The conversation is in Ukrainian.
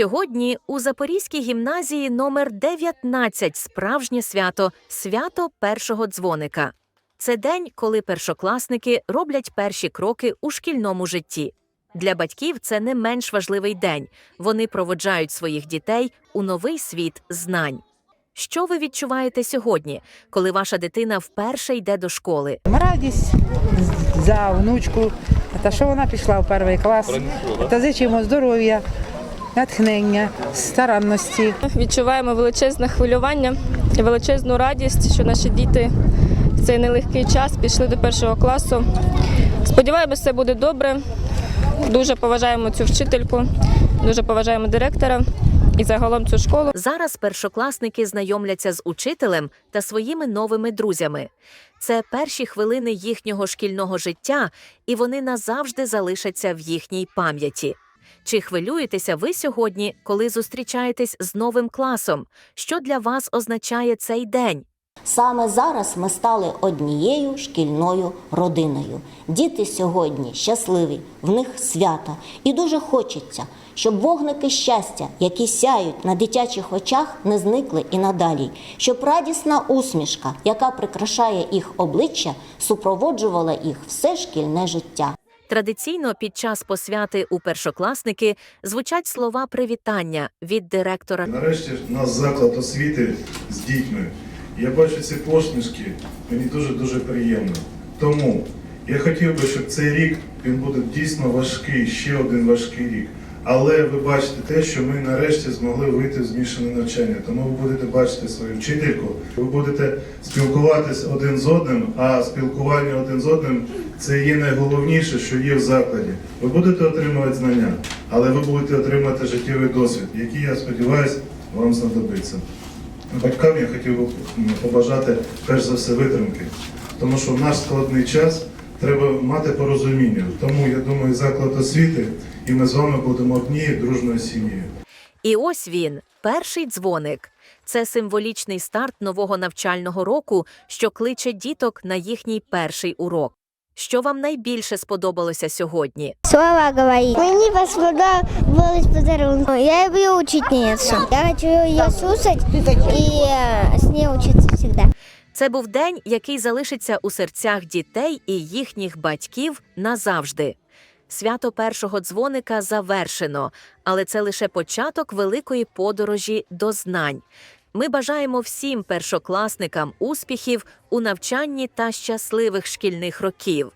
Сьогодні у Запорізькій гімназії номер 19 справжнє свято свято першого дзвоника. Це день, коли першокласники роблять перші кроки у шкільному житті. Для батьків це не менш важливий день. Вони проводжають своїх дітей у новий світ знань. Що ви відчуваєте сьогодні, коли ваша дитина вперше йде до школи? Радість за внучку, та що вона пішла в перший клас. Та зичимо здоров'я, натхнення, старанності. Відчуваємо величезне хвилювання і величезну радість, що наші діти в цей нелегкий час пішли до першого класу. Сподіваємося, все буде добре. Дуже поважаємо цю вчительку, дуже поважаємо директора і загалом цю школу. Зараз першокласники знайомляться з учителем та своїми новими друзями. Це перші хвилини їхнього шкільного життя, і вони назавжди залишаться в їхній пам'яті. Чи хвилюєтеся ви сьогодні, коли зустрічаєтесь з новим класом? Що для вас означає цей день? Саме зараз ми стали однією шкільною родиною. Діти сьогодні щасливі, в них свято. І дуже хочеться, щоб вогники щастя, які сяють на дитячих очах, не зникли і надалі, щоб радісна усмішка, яка прикрашає їх обличчя, супроводжувала їх все шкільне життя. Традиційно під час посвяти у першокласники звучать слова привітання від директора Нарешті нас заклад освіти з дітьми. Я бачу ці посмішки, мені дуже-дуже приємно. Тому я хотів би, щоб цей рік він буде дійсно важкий, ще один важкий рік. Але ви бачите те, що ми нарешті змогли вийти в змішане навчання. Тому ви будете бачити свою вчительку, ви будете спілкуватись один з одним, а спілкування один з одним це є найголовніше, що є в закладі. Ви будете отримувати знання, але ви будете отримати життєвий досвід, який, я сподіваюся, вам знадобиться. Батькам я хотів би побажати перш за все витримки, тому що в наш складний час треба мати порозуміння. Тому я думаю, заклад освіти, і ми з вами будемо однією дружною сім'єю. І ось він, перший дзвоник. Це символічний старт нового навчального року, що кличе діток на їхній перший урок. Що вам найбільше сподобалося сьогодні? Слова говорить. Мені сподобалось подарунок. Я люблю учительницу. Я хочу ее слушать и э, с ней учиться всегда. Це був день, який залишиться у серцях дітей і їхніх батьків назавжди. Свято першого дзвоника завершено, але це лише початок великої подорожі до знань. Ми бажаємо всім першокласникам успіхів у навчанні та щасливих шкільних років.